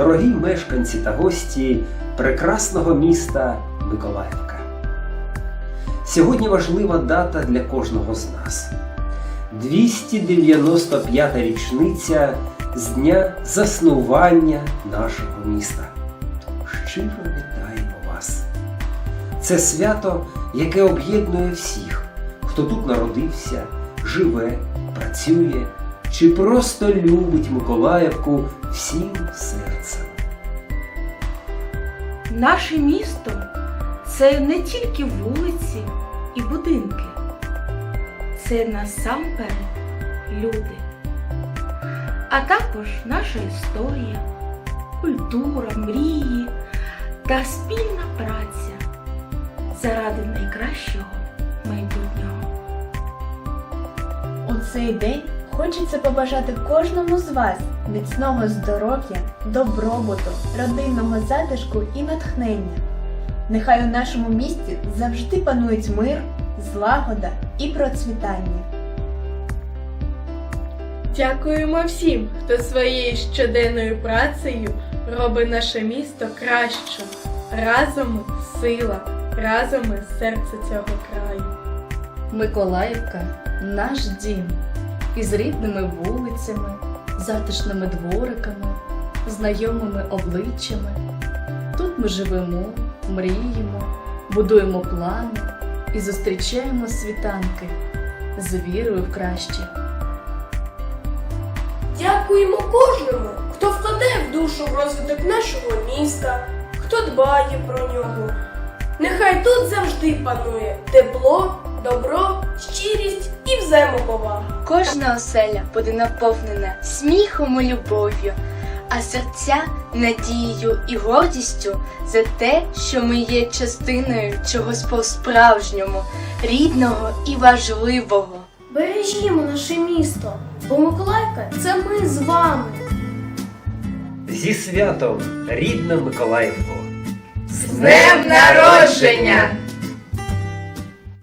дорогі мешканці та гості прекрасного міста Миколаївка. Сьогодні важлива дата для кожного з нас. 295 річниця з дня заснування нашого міста. Щиро вітаємо вас! Це свято, яке об'єднує всіх, хто тут народився, живе, працює чи просто любить Миколаївку всім серцем. Наше місто це не тільки вулиці і будинки, це насамперед люди, а також наша історія, культура, мрії та спільна праця заради найкращого майбутнього. У цей день хочеться побажати кожному з вас міцного здоров'я, добробуту, родинного затишку і натхнення. Нехай у нашому місті завжди панують мир, злагода і процвітання. Дякуємо всім, хто своєю щоденною працею робить наше місто кращим. Разом сила, разом серце цього краю. Миколаївка наш дім із рідними вулицями, затишними двориками, знайомими обличчями. Тут ми живемо, мріємо, будуємо плани і зустрічаємо світанки з вірою в краще. Дякуємо кожному, хто вкладе в душу в розвиток нашого міста, хто дбає про нього. Нехай тут завжди панує тепло, добро, щирість і взаємоповага. Кожна оселя буде наповнена сміхом і любов'ю, а серця надією і гордістю за те, що ми є частиною чогось по-справжньому, рідного і важливого. Бережімо наше місто, бо Миколаївка це ми з вами. Зі святом, рідна Миколаївко! З днем народження!